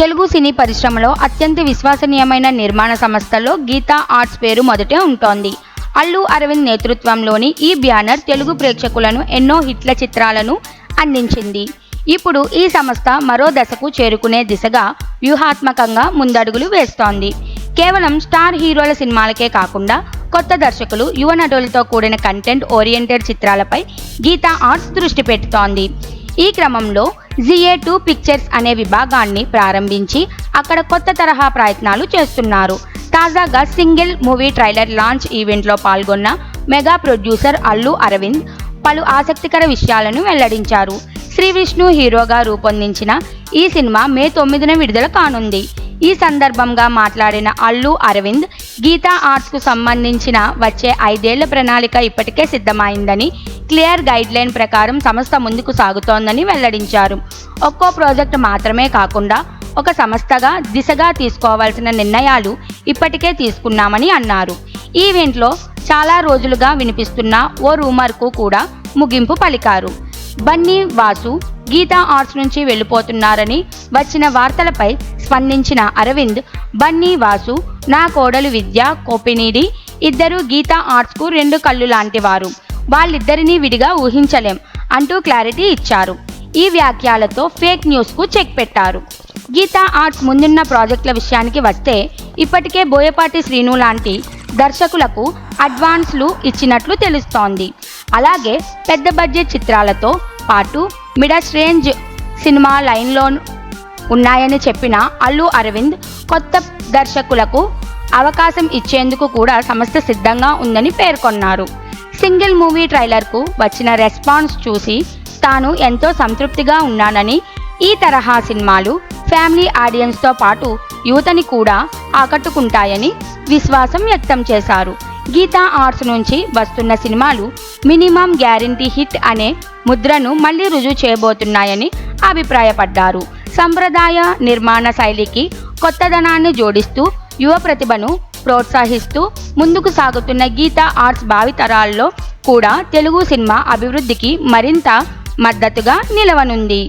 తెలుగు సినీ పరిశ్రమలో అత్యంత విశ్వసనీయమైన నిర్మాణ సంస్థల్లో గీతా ఆర్ట్స్ పేరు మొదటే ఉంటోంది. అల్లు అరవింద్ నేతృత్వంలోని ఈ బ్యానర్ తెలుగు ప్రేక్షకులను ఎన్నో హిట్ల చిత్రాలను అందించింది. ఇప్పుడు ఈ సంస్థ మరో దశకు చేరుకునే దిశగా వ్యూహాత్మకంగా ముందడుగులు వేస్తోంది. కేవలం స్టార్ హీరోల సినిమాలకే కాకుండా కొత్త దర్శకులు యువ నటులతో కూడిన కంటెంట్ ఓరియంటెడ్ చిత్రాలపై గీతా ఆర్ట్స్ దృష్టి పెడుతోంది. ఈ క్రమంలో జిఏ టూ పిక్చర్స్ అనే విభాగాన్ని ప్రారంభించి అక్కడ కొత్త తరహా ప్రయత్నాలు చేస్తున్నారు. తాజాగా సింగిల్ మూవీ ట్రైలర్ లాంచ్ ఈవెంట్లో పాల్గొన్న మెగా ప్రొడ్యూసర్ అల్లు అరవింద్ పలు ఆసక్తికర విషయాలను వెల్లడించారు. శ్రీ విష్ణు హీరోగా రూపొందించిన ఈ సినిమా మే తొమ్మిదిన విడుదల కానుంది. ఈ సందర్భంగా మాట్లాడిన అల్లు అరవింద్ గీతా ఆర్ట్స్కు సంబంధించిన వచ్చే ఐదేళ్ళ ప్రణాళిక ఇప్పటికే సిద్ధమైందని క్లియర్ గైడ్ లైన్ ప్రకారం సంస్థ ముందుకు సాగుతోందని వెల్లడించారు. ఒక్కో ప్రాజెక్టు మాత్రమే కాకుండా ఒక సంస్థగా దిశగా తీసుకోవాల్సిన నిర్ణయాలు ఇప్పటికే తీసుకున్నామని అన్నారు. ఈవెంట్లో చాలా రోజులుగా వినిపిస్తున్న ఓ రూమర్కు కూడా ముగింపు పలికారు. బన్నీ వాసు గీతా ఆర్ట్స్ నుంచి వెళ్ళిపోతున్నారని వచ్చిన వార్తలపై స్పందించిన అరవింద్ బన్నీ వాసు నా కోడలు విద్య కోపినీడి ఇద్దరు గీతా ఆర్ట్స్కు రెండు కళ్ళు లాంటివారు. వాళ్ళిద్దరినీ విడిగా ఊహించలేం అంటూ క్లారిటీ ఇచ్చారు. ఈ వ్యాఖ్యలతో ఫేక్ న్యూస్కు చెక్ పెట్టారు. గీతా ఆర్ట్స్ ముందున్న ప్రాజెక్టుల విషయానికి వస్తే ఇప్పటికే బోయపాటి శ్రీను లాంటి దర్శకులకు అడ్వాన్స్లు ఇచ్చినట్లు తెలుస్తోంది. అలాగే పెద్ద బడ్జెట్ చిత్రాలతో పాటు మిడస్ రేంజ్ సినిమా లైన్లో ఉన్నాయని చెప్పిన అల్లు అరవింద్ కొత్త దర్శకులకు అవకాశం ఇచ్చేందుకు కూడా సంస్థ సిద్ధంగా ఉందని పేర్కొన్నారు. సింగిల్ మూవీ ట్రైలర్కు వచ్చిన రెస్పాన్స్ చూసి తాను ఎంతో సంతృప్తిగా ఉన్నానని ఈ తరహా సినిమాలు ఫ్యామిలీ ఆడియన్స్తో పాటు యువతని కూడా ఆకట్టుకుంటాయని విశ్వాసం వ్యక్తం చేశారు. గీతా ఆర్ట్స్ నుంచి వస్తున్న సినిమాలు మినిమం గ్యారంటీ హిట్ అనే ముద్రను మళ్ళీ రుజువు చేయబోతున్నాయని అభిప్రాయపడ్డారు. సంప్రదాయ నిర్మాణ శైలికి కొత్తదనాన్ని జోడిస్తూ యువ ప్రతిభను ప్రోత్సహిస్తూ ముందుకు సాగుతున్న గీతా ఆర్ట్స్ భావితరాల్లో కూడా తెలుగు సినిమా అభివృద్ధికి మరింత మద్దతుగా నిలవనుంది.